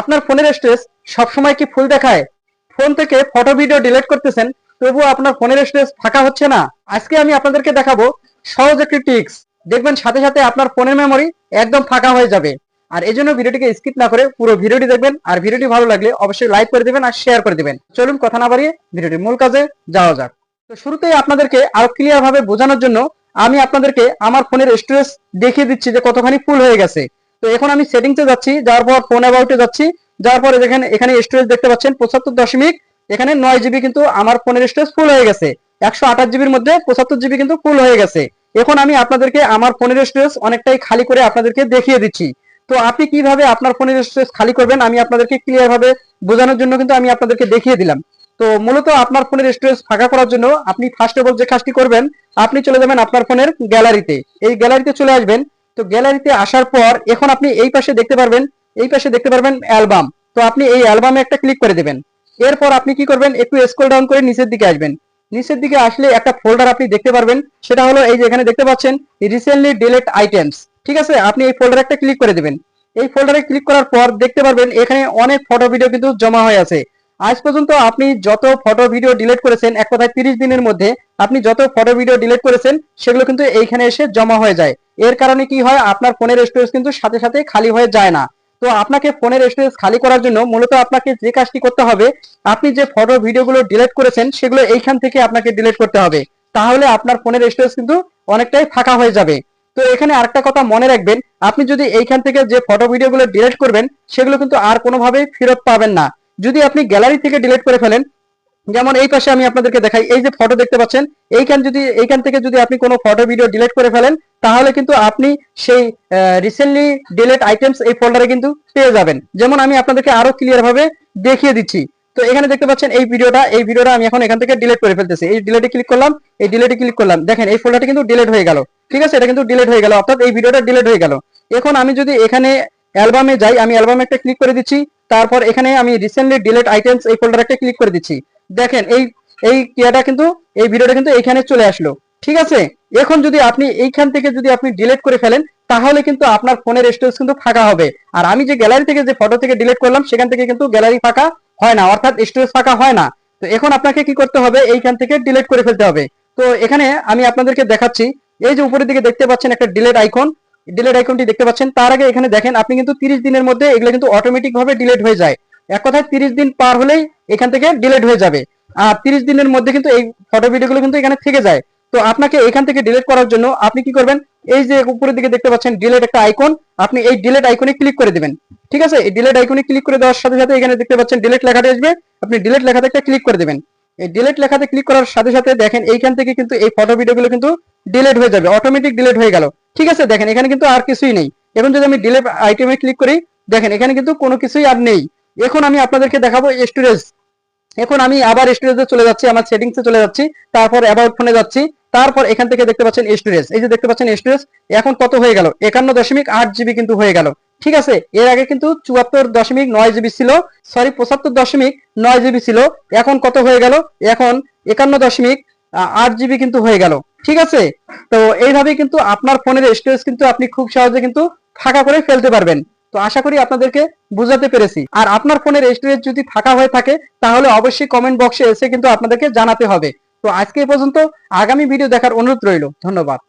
আপনার ফোনের স্টোরেজ সবসময় কি ফুল দেখায়? ফোন থেকে ফটো ভিডিও ডিলিট করতেছেন, তবুও আপনার ফোনের স্টোরেজ ফাঁকা হচ্ছে না। আজকে আমি আপনাদেরকে দেখাবো সহজ একটি টিক্স দেখবেন সাথে সাথে আপনার ফোনের মেমোরি একদম ফাঁকা হয়ে যাবে। আর এই জন্য ভিডিওটিকে স্কিপ না করে পুরো ভিডিওটি দেখবেন। আর ভিডিওটি ভালো লাগলে অবশ্যই লাইক করে দেবেন আর শেয়ার করে দেবেন। চলুন কথা না বাড়িয়ে ভিডিওটির মূল কাজে যাওয়া যাক। তো শুরুতেই আপনাদেরকে আরও ক্লিয়ার ভাবে বোঝানোর জন্য আমি আপনাদেরকে আমার ফোনের স্টোরেজ দেখিয়ে দিচ্ছি যে কতখানি ফুল হয়ে গেছে। তো এখন আমি সেটিংসে যাচ্ছি, যাওয়ার পর ফোন অ্যাবাউটে যাচ্ছি, যাওয়ার পরে যেখানে এখানে স্টোরেজ দেখতে পাচ্ছেন, পঁচাত্তর দশমিক, এখানে নয় জিবি কিন্তু আমার ফোনের স্টোরেজ ফুল হয়ে গেছে। একশো আঠাশ জিবির মধ্যে পঁচাত্তর জিবি কিন্তু ফুল হয়ে গেছে। এখন আমি আপনাদেরকে আমার ফোনের স্টোরেজ অনেকটাই খালি করে আপনাদেরকে দেখিয়ে দিচ্ছি। তো আপনি কীভাবে আপনার ফোনের স্টোরেজ খালি করবেন, আমি আপনাদেরকে ক্লিয়ার ভাবে বোঝানোর জন্য কিন্তু আমি আপনাদেরকে দেখিয়ে দিলাম। তো মূলত আপনার ফোনের স্টোরেজ ফাঁকা করার জন্য আপনি ফার্স্ট অফ অল যে কাজটি করবেন, আপনি চলে যাবেন আপনার ফোনের গ্যালারিতে এই গ্যালারিতে চলে আসবেন তো গ্যালারিতে আসার পর এখন আপনি এই পাশে দেখতে পারবেন, এই পাশে দেখতে পারবেন অ্যালবাম তো আপনি এই অ্যালবামে একটা ক্লিক করে দেবেন। এরপর আপনি কি করবেন, একটু স্ক্রল ডাউন করে নিচের দিকে আসবেন। নিচের দিকে আসলে একটা ফোল্ডার আপনি দেখতে পারবেন, সেটা হলো এই যে এখানে দেখতে পাচ্ছেন রিসেন্টলি ডিলেট আইটেমস ঠিক আছে? আপনি এই ফোল্ডারে একটা ক্লিক করে দেবেন। এই ফোল্ডারে ক্লিক করার পর দেখতে পারবেন, এখানে অনেক ফটো ভিডিও কিন্তু জমা হয়ে আছে। আজ পর্যন্ত আপনি যত ফটো ভিডিও ডিলিট করেছেন, এক কথায় তিরিশ দিনের মধ্যে আপনি যত ফটো ভিডিও ডিলিট করেছেন, সেগুলো কিন্তু এইখানে এসে জমা হয়ে যায়। এর কারণে কি হয়, আপনার ফোনের স্টোরেজ কিন্তু সাথে সাথে খালি হয়ে যায় না। তো আপনাকে ফোনের স্টোরেজ খালি করার জন্য মূলত আপনাকে যে কাজটি করতে হবে, আপনি যে ফটো ভিডিওগুলো ডিলিট করেছেন, সেগুলো এইখান থেকে আপনাকে ডিলিট করতে হবে। তাহলে আপনার ফোনের স্টোরেজ কিন্তু অনেকটাই ফাঁকা হয়ে যাবে। তো এখানে আরেকটা কথা মনে রাখবেন, আপনি যদি এইখান থেকে যে ফটো ভিডিওগুলো ডিলিট করবেন, সেগুলো কিন্তু আর কোনোভাবেই ফেরত পাবেন না। যদি আপনি গ্যালারি থেকে ডিলিট করে ফেলেন যেমন এই পাশে আমি আপনাদেরকে দেখাই, এই যে ফটো দেখতে পাচ্ছেন, এইখান যদি, এইখান থেকে যদি আপনি কোনো ফটো ভিডিও ডিলিট করে ফেলেন, তাহলে কিন্তু আপনি সেই রিসেন্টলি ডিলেট আইটেমস এই ফোল্ডারে কিন্তু পেয়ে যাবেন। যেমন আমি আপনাদেরকে আরও ক্লিয়ার ভাবে দেখিয়ে দিচ্ছি। তো এখানে দেখতে পাচ্ছেন এই ভিডিওটা এই ভিডিওটা আমি এখন এখান থেকে ডিলিট করে ফেলতেছি। এই ডিলেটে ক্লিক করলাম, এই ডিলিটে ক্লিক করলাম। দেখেন, এই ফোল্ডারটা কিন্তু ডিলেট হয়ে গেল। ঠিক আছে? এটা কিন্তু ডিলেট হয়ে গেল। অর্থাৎ এই ভিডিওটা ডিলেট হয়ে গেল। এখন আমি যদি এখানে অ্যালবামে যাই, আমি অ্যালবামে একটা ক্লিক করে দিচ্ছি। তারপর এখানে আমি রিসেন্টলি ডিলেট আইটেমস এই ফোল্ডারে একটা ক্লিক করে দিচ্ছি। দেখেন, এই এই ক্রিয়াটা কিন্তু, এই ভিডিওটা কিন্তু এইখানে চলে আসলো। ঠিক আছে? এখন যদি আপনি এইখান থেকে যদি আপনি ডিলিট করে ফেলেন, তাহলে কিন্তু আপনার ফোনের স্টোরেজ কিন্তু ফাঁকা হবে। আর আমি যে গ্যালারি থেকে যে ফটো থেকে ডিলিট করলাম, সেখান থেকে কিন্তু গ্যালারি ফাঁকা হয় না, অর্থাৎ স্টোরেজ ফাঁকা হয় না। তো এখন আপনাকে কি করতে হবে? এইখান থেকে ডিলেট করে ফেলতে হবে। তো এখানে আমি আপনাদেরকে দেখাচ্ছি, এই যে উপরের দিকে দেখতে পাচ্ছেন একটা ডিলেট আইকন ডিলেট আইকনটি দেখতে পাচ্ছেন, তার আগে এখানে দেখেন, আপনি কিন্তু 30 দিনের মধ্যে এগুলো কিন্তু অটোমেটিক ভাবে ডিলেট হয়ে যায়। এক কথায় 30 দিন পার হলেই এখান থেকে ডিলিট হয়ে যাবে। আর 30 দিনের মধ্যে কিন্তু এই ফটো ভিডিওগুলো কিন্তু এখানে থেকে যায়। তো আপনাকে এখান থেকে ডিলিট করার জন্য আপনি কি করবেন? এই যে উপরের দিকে দেখতে পাচ্ছেন ডিলিট একটা আইকন আপনি এই ডিলিট আইকনে ক্লিক করে দিবেন। ঠিক আছে? এই ডিলিট আইকনে ক্লিক করে দেওয়ার সাথে সাথে এখানে দেখতে পাচ্ছেন ডিলিট লেখাটা আসবে। আপনি ডিলিট লেখাতে একটা ক্লিক করে দিবেন। এই ডিলিট লেখাতে ক্লিক করার সাথে সাথে দেখেন এইখান থেকে কিন্তু এই ফটো ভিডিওগুলো কিন্তু ডিলেট হয়ে যাবে অটোমেটিক ডিলেট হয়ে গেল। ঠিক আছে? দেখেন এখানে কিন্তু আর কিছুই নেই। এখন যদি আমি ডিলিট আইটেমে ক্লিক করি, দেখেন এখানে কিন্তু কোনো কিছুই আর নেই। এখন আমি আপনাদেরকে দেখাবো স্টোরেজ। এখন আমি আবার স্টোরেজে চলে যাচ্ছি, আমার সেটিংসে চলে যাচ্ছি, তারপর অ্যাবাউট ফোনে যাচ্ছি, তারপর এখান থেকে দেখতে পাচ্ছেন স্টোরেজ। এই যে দেখতে পাচ্ছেন স্টোরেজ, এখন কত হয়ে গেল? একান্ন দশমিক আট জিবি কিন্তু হয়ে গেল। ঠিক আছে, এর আগে কিন্তু চুয়াত্তর দশমিক নয় জিবি ছিল সরি পঁচাত্তর দশমিক নয় জিবি ছিল, এখন কত হয়ে গেল? এখন একান্ন দশমিক আট জিবি কিন্তু হয়ে গেল। ঠিক আছে, তো এইভাবে কিন্তু আপনার ফোনের স্টোরেজ কিন্তু আপনি খুব সহজে কিন্তু ফাঁকা করে ফেলতে পারবেন। তো আশা করি আপনাদেরকে বুঝাতে পেরেছি। আর আপনার ফোনের স্টোরেজ যদি থাকা হয়ে থাকে, তাহলে অবশ্যই কমেন্ট বক্সে এসে কিন্তু আপনাদেরকে জানাতে হবে। তো আজকে পর্যন্ত আগামী ভিডিও দেখার অনুরোধ রইল। ধন্যবাদ।